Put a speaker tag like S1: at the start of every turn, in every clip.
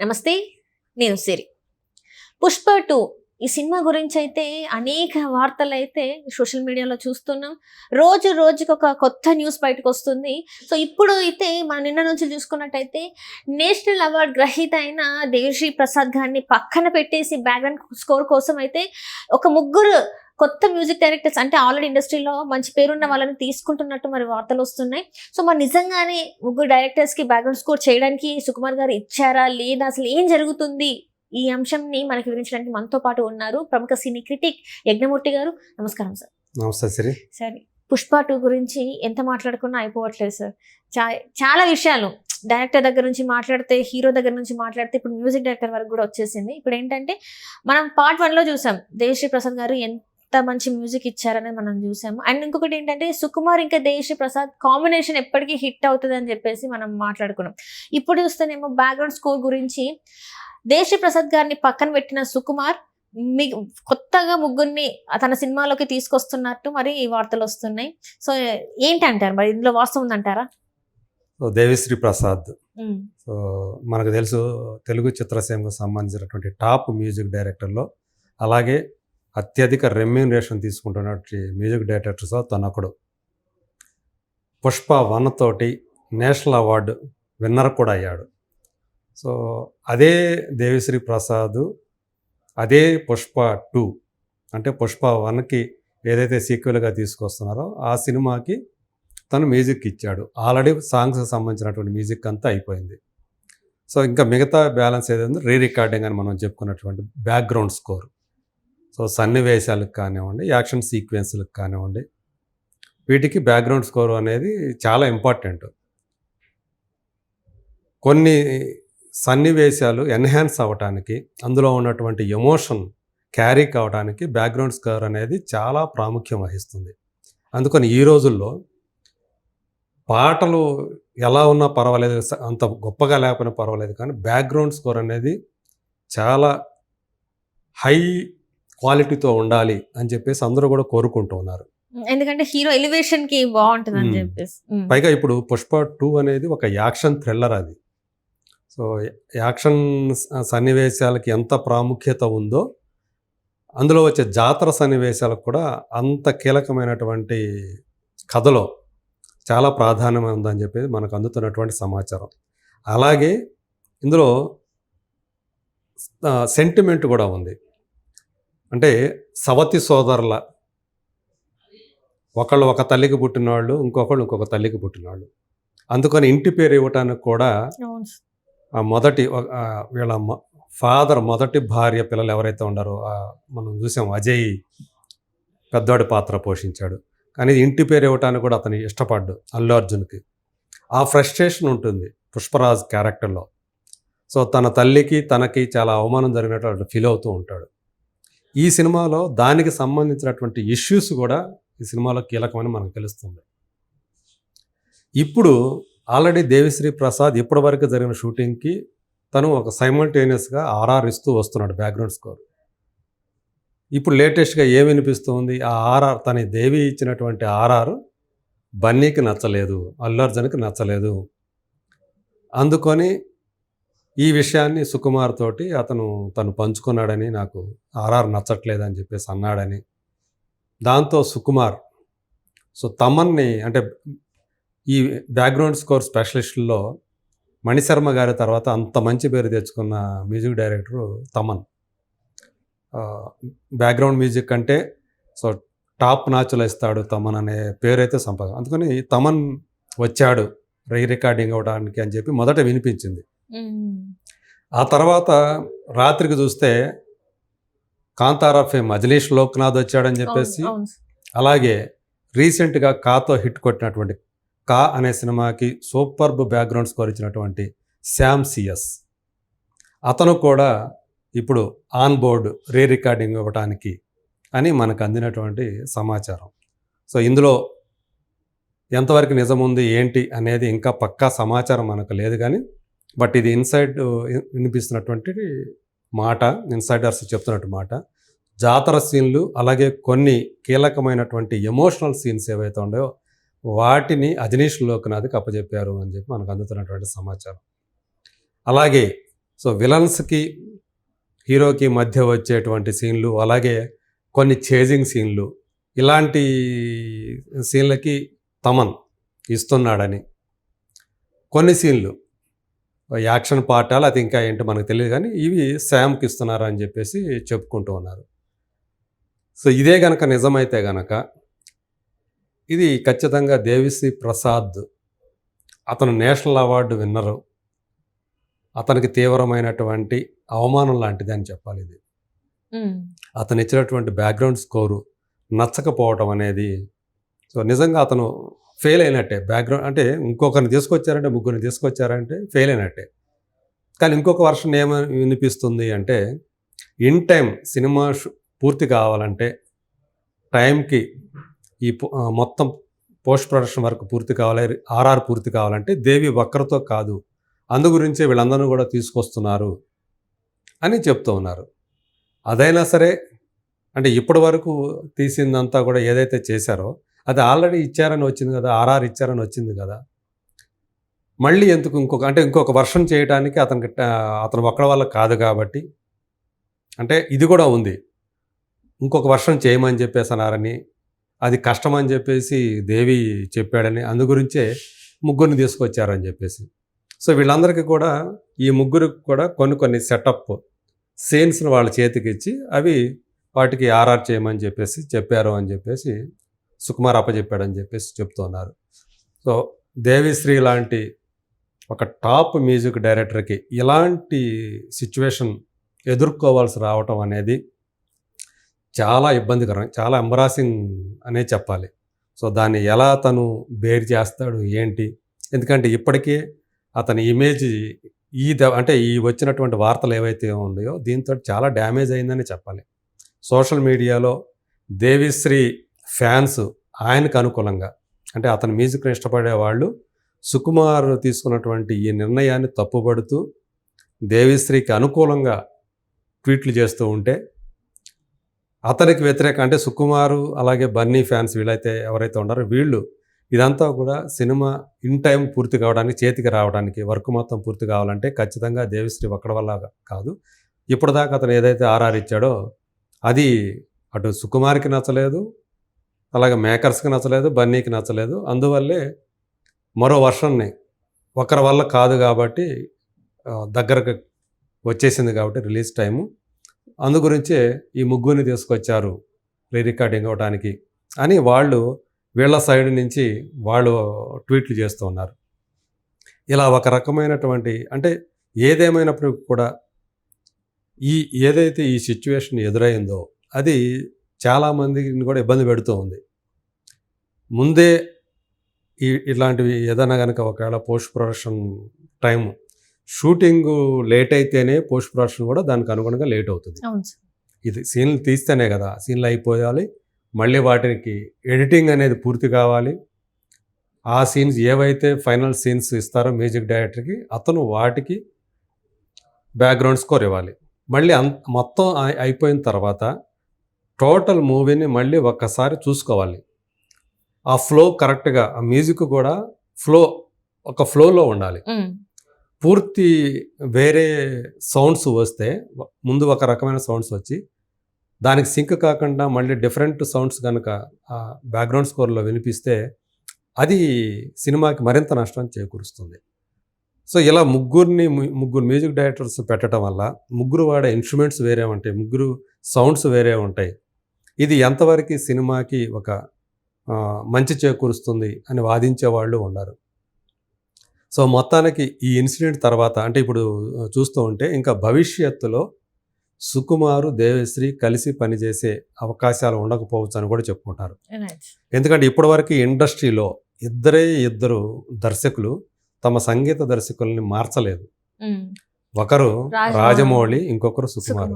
S1: నమస్తే నేను సిరి. పుష్ప టూ ఈ సినిమా గురించి అయితే అనేక వార్తలు అయితే సోషల్ మీడియాలో చూస్తున్నాం. రోజు రోజుకి ఒక కొత్త న్యూస్ బయటకు వస్తుంది సో ఇప్పుడు అయితే మన నిన్న నుంచి చూసుకున్నట్టయితే నేషనల్ అవార్డ్ గ్రహీత అయిన దేవిశ్రీ ప్రసాద్ గారిని పక్కన పెట్టేసి బ్యాక్గ్రౌండ్ స్కోర్ కోసం అయితే ఒక ముగ్గురు కొత్త మ్యూజిక్ డైరెక్టర్స్ అంటే ఆల్రెడీ ఇండస్ట్రీలో మంచి పేరున్న వాళ్ళని తీసుకుంటున్నట్టు మరి వార్తలు వస్తున్నాయి. సో మరి నిజంగానే ముగ్గురు డైరెక్టర్స్కి బ్యాక్గ్రౌండ్ స్కోర్ చేయడానికి సుకుమార్ గారు ఇచ్చారా? లేదా అసలు ఏం జరుగుతుంది? ఈ అంశంని మనకి వివరించడానికి మనతో పాటు ఉన్నారు ప్రముఖ సినీ క్రిటిక్ యజ్ఞమూర్తి గారు. నమస్కారం సార్.
S2: నమస్తే సిరి.
S1: సరే పుష్ప టూ గురించి ఎంత మాట్లాడుకున్నా అయిపోవట్లేదు సార్. చా చాలా విషయాలు. డైరెక్టర్ దగ్గర నుంచి మాట్లాడితే హీరో దగ్గర నుంచి మాట్లాడితే ఇప్పుడు మ్యూజిక్ డైరెక్టర్ వరకు కూడా వచ్చేసింది. ఇప్పుడు ఏంటంటే మనం పార్ట్ వన్లో చూసాం. దేవశ్రీ ప్రసాద్ గారు ఎంత మంచి మ్యూజిక్ ఇచ్చారనేది మనం చూసాము. అండ్ ఇంకొకటి ఏంటంటే సుకుమార్ ఇంకా దేవశ్రీ ప్రసాద్ కాంబినేషన్ ఎప్పటికీ హిట్ అవుతుంది అని చెప్పేసి మనం మాట్లాడుకున్నాం. ఇప్పుడు చూస్తేనేమో బ్యాక్గ్రౌండ్ స్కోర్ గురించి దేశీ ప్రసాద్ గారిని పక్కన పెట్టిన సుకుమార్ మీ కొత్తగా ముగ్గురిని తన సినిమాలోకి తీసుకొస్తున్నట్టు మరి ఈ వార్తలు వస్తున్నాయి. సో ఏంటి అంటారు మరి? ఇందులో వాస్తవం ఉందంటారా?
S2: సో దేవిశ్రీ ప్రసాద్. సో మనకు తెలుసు తెలుగు చిత్రసీమకు సంబంధించినటువంటి టాప్ మ్యూజిక్ డైరెక్టర్లో అలాగే అత్యధిక రెమ్యూనరేషన్ తీసుకుంటున్నటువంటి మ్యూజిక్ డైరెక్టర్స్ తనొకడు. పుష్ప వన్ తోటి నేషనల్ అవార్డు విన్నర్ కూడా అయ్యాడు. సో అదే దేవిశ్రీ ప్రసాద్ అదే పుష్ప టూ అంటే పుష్ప వన్కి ఏదైతే సీక్వెల్గా తీసుకొస్తున్నారో ఆ సినిమాకి తను మ్యూజిక్ ఇచ్చాడు. ఆల్రెడీ సాంగ్స్కి సంబంధించినటువంటి మ్యూజిక్ అంతా అయిపోయింది. సో ఇంకా మిగతా బ్యాలెన్స్ ఏదైందో? రీ రికార్డింగ్ అని మనం చెప్పుకున్నటువంటి బ్యాక్గ్రౌండ్ స్కోర్. సో సన్నివేశాలకు కానివ్వండి యాక్షన్ సీక్వెన్స్లకు కానివ్వండి వీటికి బ్యాక్గ్రౌండ్ స్కోర్ అనేది చాలా ఇంపార్టెంట్. కొన్ని సన్నివేశాలు ఎన్హాన్స్ అవ్వటానికి అందులో ఉన్నటువంటి ఎమోషన్ క్యారీ కావడానికి బ్యాక్గ్రౌండ్ స్కోర్ అనేది చాలా ప్రాముఖ్యం వహిస్తుంది. అందుకని ఈ రోజుల్లో పాటలు ఎలా ఉన్నా పర్వాలేదు అంత గొప్పగా లేకపోయినా పర్వాలేదు కానీ బ్యాక్గ్రౌండ్ స్కోర్ అనేది చాలా హై క్వాలిటీతో ఉండాలి అని చెప్పేసి అందరూ కూడా కోరుకుంటూ ఉన్నారు.
S1: ఎందుకంటే హీరో ఎలివేషన్కి బాగుంటుంది అని. చెప్పేసి.
S2: పైగా ఇప్పుడు పుష్ప టూ అనేది ఒక యాక్షన్ థ్రిల్లర్ అది. సో యాక్షన్ సన్నివేశాలకి ఎంత ప్రాముఖ్యత ఉందో అందులో వచ్చే జాతర సన్నివేశాలకు కూడా అంత కీలకమైనటువంటి కథలో చాలా ప్రాధాన్యం ఉందని చెప్పేది మనకు అందుతున్నటువంటి సమాచారం. అలాగే ఇందులో సెంటిమెంట్ కూడా ఉంది. అంటే సవతి సోదరుల. ఒకళ్ళు ఒక తల్లికి పుట్టినవాళ్ళు ఇంకొకళ్ళు ఇంకొక తల్లికి పుట్టినవాళ్ళు. అందుకని ఇంటి పేరు ఇవ్వటానికి కూడా మొదటి వీళ్ళ ఫాదర్ మొదటి భార్య పిల్లలు ఎవరైతే ఉండారో మనం చూసాం అజయ్ పెద్దవాడి పాత్ర పోషించాడు. కానీ ఇంటి పేరు ఇవ్వటానికి కూడా అతను ఇష్టపడ్డు అల్లు అర్జున్కి. ఆ ఫ్రస్ట్రేషన్ ఉంటుంది పుష్పరాజ్ క్యారెక్టర్లో. సో తన తల్లికి తనకి చాలా అవమానం జరిగినట్టు ఫీల్ అవుతూ ఉంటాడు. ఈ సినిమాలో దానికి సంబంధించినటువంటి ఇష్యూస్ కూడా ఈ సినిమాలో కీలకమని మనకు తెలుస్తుంది. ఇప్పుడు ఆల్రెడీ దేవిశ్రీ ప్రసాద్ ఇప్పటి వరకు జరిగిన షూటింగ్కి తను ఒక సైమల్టేనియస్గా ఆర్ఆర్ ఇస్తూ వస్తున్నాడు బ్యాక్గ్రౌండ్ స్కోర్ ఇప్పుడు లేటెస్ట్గా ఏమి వినిపిస్తుంది? ఆ ఆర్ఆర్ తన దేవి ఇచ్చినటువంటి ఆర్ఆర్ బన్నీకి నచ్చలేదు అల్లు అర్జున్కి నచ్చలేదు. అందుకొని ఈ విషయాన్ని సుకుమార్ తోటి అతను తను పంచుకున్నాడని నాకు ఆర్ఆర్ నచ్చట్లేదు అని చెప్పేసి అన్నాడని. దాంతో సుకుమార్ సో తమన్ని అంటే ఈ బ్యాక్గ్రౌండ్ స్కోర్ స్పెషలిస్టుల్లో మణిశర్మ గారి తర్వాత అంత మంచి పేరు తెచ్చుకున్న music director Thaman. Background music అంటే సో టాప్ నాచులు ఇస్తాడు తమన్ అనే పేరైతే సంపద. అందుకని తమన్ వచ్చాడు రీ రికార్డింగ్ అవ్వడానికి అని చెప్పి మొదట వినిపించింది. ఆ తర్వాత రాత్రికి చూస్తే కాంతారా ఫేమ్ అజనీష్ లోక్నాథ్ వచ్చాడని చెప్పేసి. అలాగే రీసెంట్గా కాతో హిట్ కొట్టినటువంటి కా అనే సినిమాకి సూపర్బ్ బ్యాక్గ్రౌండ్ స్కోర్ ఇచ్చినటువంటి శామ్ సిఎస్ అతను కూడా ఇప్పుడు ఆన్ బోర్డ్ రీ రికార్డింగ్ ఇవ్వడానికి అని మనకు అందినటువంటి సమాచారం సో ఇందులో ఎంతవరకు నిజం ఉంది ఏంటి అనేది ఇంకా పక్కా సమాచారం మనకు లేదు కానీ బట్ ఇది ఇన్సైడ్ వినిపిస్తున్నటువంటి మాట ఇన్సైడర్స్ చెప్తున్నట్టు మాట. జాతర సీన్లు అలాగే కొన్ని కీలకమైనటువంటి ఎమోషనల్ సీన్స్ ఏవైతే ఉన్నాయో వాటిని అజనీష్ లోక్నాథ్కి అప్పచెప్పారు అని చెప్పి మనకు అందుతున్నటువంటి సమాచారం. అలాగే సో విలన్స్కి హీరోకి మధ్య వచ్చేటువంటి సీన్లు అలాగే కొన్ని చేజింగ్ సీన్లు ఇలాంటి సీన్లకి తమన్ ఇస్తున్నాడని. కొన్ని సీన్లు యాక్షన్ పార్టాలు అది ఇంకా ఏంటో మనకు తెలియదు కానీ ఇవి శామ్కి ఇస్తున్నారు అని చెప్పేసి చెప్పుకుంటూ ఉన్నారు. సో ఇదే గనక నిజమైతే గనక ఇది ఖచ్చితంగా దేవిశ్రీ ప్రసాద్ అతను నేషనల్ అవార్డు విన్నరు. అతనికి తీవ్రమైనటువంటి అవమానం లాంటిది అని చెప్పాలి ఇది. అతను ఇచ్చినటువంటి బ్యాక్గ్రౌండ్ స్కోరు నచ్చకపోవటం అనేది సో నిజంగా అతను ఫెయిల్ అయినట్టే. బ్యాక్గ్రౌండ్ అంటే ఇంకొకరిని తీసుకొచ్చారంటే ముగ్గురిని తీసుకొచ్చారంటే ఫెయిల్ అయినట్టే. కానీ ఇంకొక వర్షన్ ఏమని వినిపిస్తుంది అంటే ఇన్ టైం సినిమా షూ- పూర్తి కావాలంటే టైంకి ఈ మొత్తం పోస్ట్ ప్రొడక్షన్ వర్క్ పూర్తి కావాలి ఆర్ఆర్ పూర్తి కావాలంటే దేవి ఒక్కరితో కాదు అందు గురించే వీళ్ళందరూ కూడా తీసుకొస్తున్నారు అని చెప్తూ ఉన్నారు. అదైనా సరే అంటే ఇప్పటి వరకు తీసిందంతా కూడా ఏదైతే చేశారో అది ఆల్రెడీ ఇచ్చారని వచ్చింది కదా ఆర్ఆర్ ఇచ్చారని వచ్చింది కదా. మళ్ళీ ఎందుకు ఇంకొక అంటే ఇంకొక వర్షం చేయడానికి అతనికి అతను ఒక్కడ వల్ల కాదు కాబట్టి అంటే ఇది కూడా ఉంది. ఇంకొక వర్షం చేయమని చెప్పేసి అన్నారని అది కష్టం అని చెప్పేసి దేవి చెప్పాడని అందు గురించే ముగ్గురిని తీసుకొచ్చారని చెప్పేసి. సో వీళ్ళందరికీ కూడా ఈ ముగ్గురికి కూడా కొన్ని కొన్ని సెటప్ సీన్స్ని వాళ్ళ చేతికి ఇచ్చి అవి వాటికి ఆర్ఆర్ చేయమని చెప్పేసి చెప్పారు అని చెప్పేసి సుకుమార్ అప్పచెప్పాడని చెప్పేసి చెప్తున్నారు. సో దేవిశ్రీ లాంటి ఒక టాప్ మ్యూజిక్ డైరెక్టర్కి ఇలాంటి సిచ్యువేషన్ ఎదుర్కోవాల్సి రావటం అనేది చాలా ఇబ్బందికరం చాలా ఎంబరాసింగ్ అనే చెప్పాలి. సో దాన్ని ఎలా తను బేర్ చేస్తాడు ఏంటి? ఎందుకంటే ఇప్పటికే అతని ఇమేజ్ ఈ ద- అంటే ఈ వచ్చినటువంటి వార్తలు ఏవైతే ఉన్నాయో దీంతో చాలా డ్యామేజ్ అయిందని చెప్పాలి. సోషల్ మీడియాలో దేవిశ్రీ ఫ్యాన్స్ ఆయనకు అనుకూలంగా. అంటే అతని మ్యూజిక్ని ఇష్టపడే వాళ్ళు సుకుమార్ తీసుకున్నటువంటి ఈ నిర్ణయాన్ని తప్పుపడుతూ దేవిశ్రీకి అనుకూలంగా ట్వీట్లు చేస్తూ ఉంటే అతనికి వ్యతిరేక అంటే సుకుమారు అలాగే బన్నీ ఫ్యాన్స్ వీళ్ళైతే ఎవరైతే ఉన్నారో వీళ్ళు ఇదంతా కూడా సినిమా ఇన్ టైం పూర్తి కావడానికి చేతికి రావడానికి వర్క్ మొత్తం పూర్తి కావాలంటే ఖచ్చితంగా దేవిశ్రీ ఒక్కడి వల్ల కాదు. ఇప్పటిదాకా అతను ఏదైతే ఆర్ఆర్ ఇచ్చాడో అది అటు సుకుమార్కి నచ్చలేదు అలాగే మేకర్స్కి నచ్చలేదు బన్నీకి నచ్చలేదు. అందువల్లే మరో వర్షన్ని ఒకరి వల్ల కాదు కాబట్టి దగ్గరకు వచ్చేసింది కాబట్టి రిలీజ్ టైము. అందు గురించే ఈ ముగ్గురిని తీసుకొచ్చారు రీ రికార్డింగ్ అవడానికి అని వాళ్ళు వీళ్ళ సైడ్ నుంచి వాళ్ళు ట్వీట్లు చేస్తూ ఉన్నారు. ఇలా ఒక రకమైనటువంటి అంటే ఏదేమైనప్పటికీ కూడా ఈ ఏదైతే ఈ సిచ్యువేషన్ ఎదురైందో అది చాలామందిని కూడా ఇబ్బంది పెడుతూ ఉంది. ముందే ఈ ఇలాంటివి ఏదైనా కనుక ఒకవేళ post production time shooting late అయితేనే పోస్ట్ ప్రొడక్షన్ కూడా దానికి అనుగుణంగా లేట్ అవుతుంది. ఇది సీన్లు తీస్తేనే కదా సీన్లు అయిపోయాలి మళ్ళీ వాటికి ఎడిటింగ్ అనేది పూర్తి కావాలి. ఆ సీన్స్ ఏవైతే ఫైనల్ సీన్స్ ఇస్తారో మ్యూజిక్ డైరెక్టర్కి అతను వాటికి బ్యాక్గ్రౌండ్ స్కోర్ ఇవ్వాలి. మళ్ళీ అం మొత్తం అయి- అయిపోయిన తర్వాత టోటల్ మూవీని మళ్ళీ ఒక్కసారి చూసుకోవాలి. ఆ ఫ్లో కరెక్ట్గా ఆ మ్యూజిక్ కూడా ఫ్లో ఒక ఫ్లోలో ఉండాలి. పూర్తి వేరే సౌండ్స్ వస్తే ముందు ఒక రకమైన సౌండ్స్ వచ్చి దానికి సింక్ కాకుండా మళ్ళీ డిఫరెంట్ సౌండ్స్ కనుక ఆ బ్యాక్గ్రౌండ్ స్కోర్లో వినిపిస్తే అది సినిమాకి మరింత నష్టం చేకూరుస్తుంది. సో ఇలా ముగ్గురిని ముగ్గురు మ్యూజిక్ డైరెక్టర్స్ పెట్టడం వల్ల ముగ్గురు వాడే ఇన్స్ట్రుమెంట్స్ వేరే ఉంటాయి ముగ్గురు సౌండ్స్ వేరే ఉంటాయి. ఇది ఎంతవరకు సినిమాకి ఒక మంచి చేకూరుస్తుంది అని వాదించే వాళ్ళు ఉన్నారు. సో మొత్తానికి ఈ ఇన్సిడెంట్ తర్వాత అంటే ఇప్పుడు చూస్తూ ఉంటే ఇంకా భవిష్యత్తులో సుకుమారు దేవశ్రీ కలిసి పనిచేసే అవకాశాలు ఉండకపోవచ్చు అని కూడా చెప్పుకుంటారు. ఎందుకంటే ఇప్పటివరకు ఇండస్ట్రీలో ఇద్దరే ఇద్దరు దర్శకులు తమ సంగీత దర్శకుల్ని మార్చలేదు. ఒకరు
S1: రాజమౌళి.
S2: ఇంకొకరు సుకుమార్.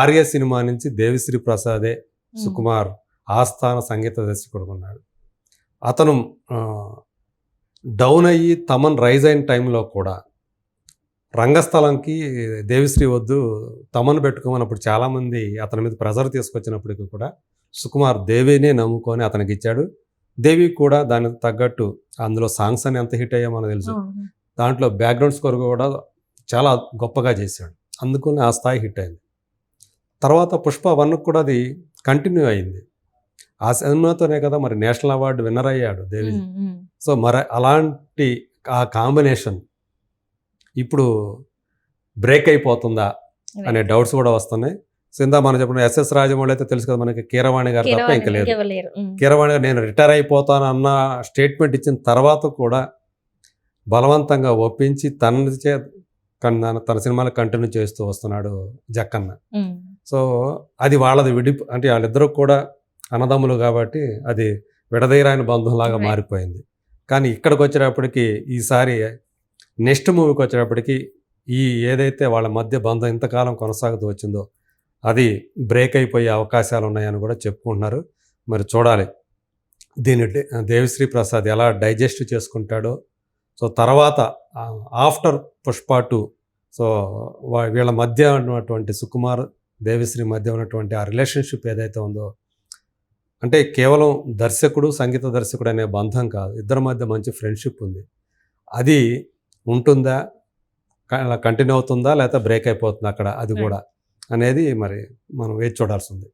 S2: ఆర్య సినిమా నుంచి దేవిశ్రీ ప్రసాదే సుకుమార్ ఆస్థాన సంగీత దర్శకుడు ఉన్నాడు అతను డౌన్ అయ్యి తమన్ రైజ్ అయిన టైంలో కూడా రంగస్థలంకి దేవిశ్రీ వద్దు తమను పెట్టుకోమన్నప్పుడు చాలామంది అతని మీద ప్రెజర్ తీసుకొచ్చినప్పటికీ కూడా సుకుమార్ దేవినే నమ్ముకొని అతనికి ఇచ్చాడు. దేవి కూడా దానికి తగ్గట్టు అందులో సాంగ్స్ అని ఎంత హిట్ అయ్యా మనకు తెలుసు. దాంట్లో బ్యాక్గ్రౌండ్ స్కోర్ కూడా చాలా గొప్పగా చేశాడు. అందుకని ఆ స్థాయి హిట్ అయింది. తర్వాత పుష్ప వన్ కూడా అది కంటిన్యూ అయింది. ఆ సినిమాతోనే కదా మరి నేషనల్ అవార్డు విన్నర్ అయ్యాడు దేవి. సో మరి అలాంటి ఆ కాంబినేషన్ ఇప్పుడు బ్రేక్ అయిపోతుందా అనే డౌట్స్ కూడా వస్తున్నాయి. సో ఇందా మనం చెప్పిన ఎస్ఎస్ రాజమౌళి అయితే తెలుసు కదా మనకి కీరవాణి గారు తప్ప ఇంకా లేదు. కీరవాణి గారు నేను రిటైర్ అయిపోతాను అన్న స్టేట్మెంట్ ఇచ్చిన తర్వాత కూడా బలవంతంగా ఒప్పించి తన చే తన సినిమాలు కంటిన్యూ చేస్తూ వస్తున్నాడు జక్కన్న. సో అది వాళ్ళది విడి అంటే వాళ్ళిద్దరూ కూడా అన్నదమ్ములు కాబట్టి అది విడదీరాని బంధంలాగా. మారిపోయింది. కానీ ఇక్కడికి వచ్చేటప్పటికి ఈసారి నెక్స్ట్ మూవీకి వచ్చేటప్పటికి ఈ ఏదైతే వాళ్ళ మధ్య బంధం ఇంతకాలం కొనసాగుతూ వచ్చిందో అది బ్రేక్ అయిపోయే అవకాశాలు ఉన్నాయని కూడా చెప్పుకుంటున్నారు. మరి చూడాలి. దీన్ని డే- దేవిశ్రీ ప్రసాద్ ఎలా డైజెస్ట్ చేసుకుంటాడో సో తర్వాత ఆఫ్టర్ పుష్ప టూ సో వీళ్ళ మధ్య ఉన్నటువంటి సుకుమార్ దేవిశ్రీ మధ్య ఉన్నటువంటి ఆ రిలేషన్షిప్ ఏదైతే ఉందో అంటే కేవలం దర్శకుడు సంగీత దర్శకుడు అనే బంధం కాదు ఇద్దరి మధ్య మంచి ఫ్రెండ్షిప్ ఉంది. అది ఉంటుందా? కంటిన్యూ అవుతుందా? లేకపోతే బ్రేక్ అయిపోతుందా అక్కడ? అది కూడా అనేది మరి మనం వేచి చూడాల్సి ఉంది.